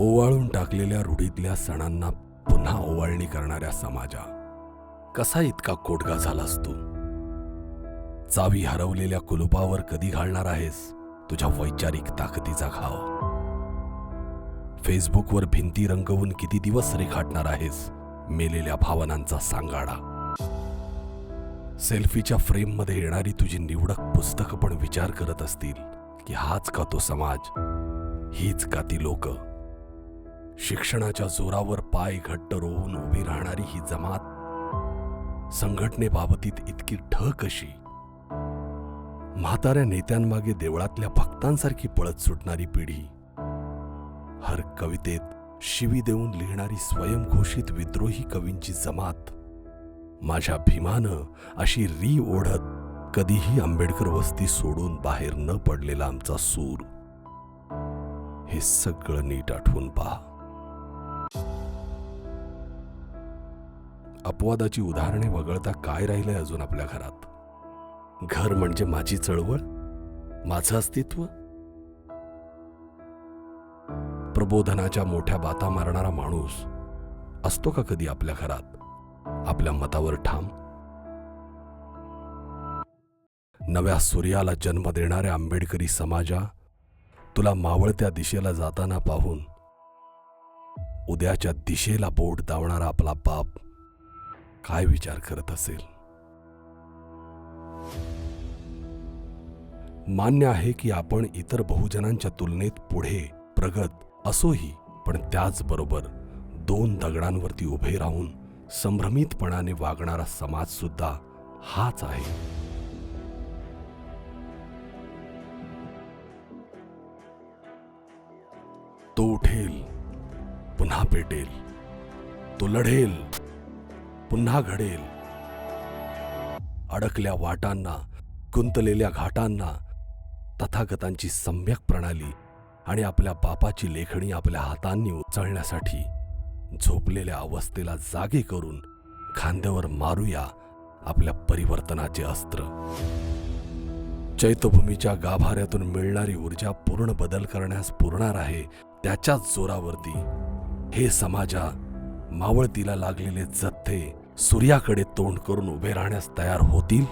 ओवाळून टाकलेल्या रूढीतल्या सणांना पुन्हा ओवाळणी करणाऱ्या समाजा कसा इतका कोटगा झाला असतो चावी हरवलेल्या कुलुपावर कधी घालणार आहेस? तुझ्या वैचारिक ताकदीचा घाव. फेसबुकवर भिंती रंगवून किती दिवस रेखाटणार आहेस? मेलेल्या भावनांचा सांगाडा. सेल्फीच्या फ्रेममध्ये येणारी तुझी निवडक पुस्तकं पण विचार करत असतील की हाच का तो समाज? हीच का ती लोक? शिक्षणाच्या जोरावर पाय घट्ट रोवून उभी राहणारी ही जमात संघटनेबाबतीत इतकी ठ कशी म्हाताऱ्या नेत्यांमागे देवळातल्या भक्तांसारखी पळत सुटणारी पिढी. हर कवितेत शिवी देऊन लिहिणारी स्वयंघोषित विद्रोही कवींची जमात. माझ्या भीमानं अशी री ओढत कधीही आंबेडकर वस्ती सोडून बाहेर न पडलेला आमचा सूर. हे सगळं नीट आठवून पहा. अपवादाची उदाहरणे वगळता काय राहिलंय अजून आपल्या घरात? घर म्हणजे माझी चळवळ? माझं अस्तित्व? प्रबोधनाच्या मोठ्या बाता मारणारा माणूस असतो का कधी आपल्या घरात? आपल्या मतावर ठाम? नव्या सूर्याला जन्म देणाऱ्या आंबेडकरी समाजा तुला मावळत्या दिशेला जाताना पाहून उद्याच्या दिशेला बोट दावणारा आपला बाप काय विचार करत असेल? मान्य आहे की आपण इतर बहुजनांच्या तुलनेत पुढे प्रगत असोही पण त्याचबरोबर दोन दगडांवरती उभे राहून संभ्रमितपणाने वागणारा समाज सुद्धा हाच आहे. तो उठेल पुन्हा पेटेल तो लढेल. पुन्हा घडेल. अडकल्या वाटांना गुंतलेल्या घाटांना तथागतांची सम्यक प्रणाली आणि आपल्या बापाची लेखणी आपल्या हातांनी उचलण्यासाठी झोपलेल्या अवस्थेला जागे करून खांद्यावर मारूया आपल्या परिवर्तनाचे अस्त्र. चैतभूमीच्या गाभाऱ्यातून मिळणारी ऊर्जा पूर्ण बदल करण्यास पुरणार आहे त्याच्याच जोरावरती. हे समाजा मावळतीला लागलेले जथ्थे सूर्याकडे तोंड करून उभे राहण्यास तयार होतील?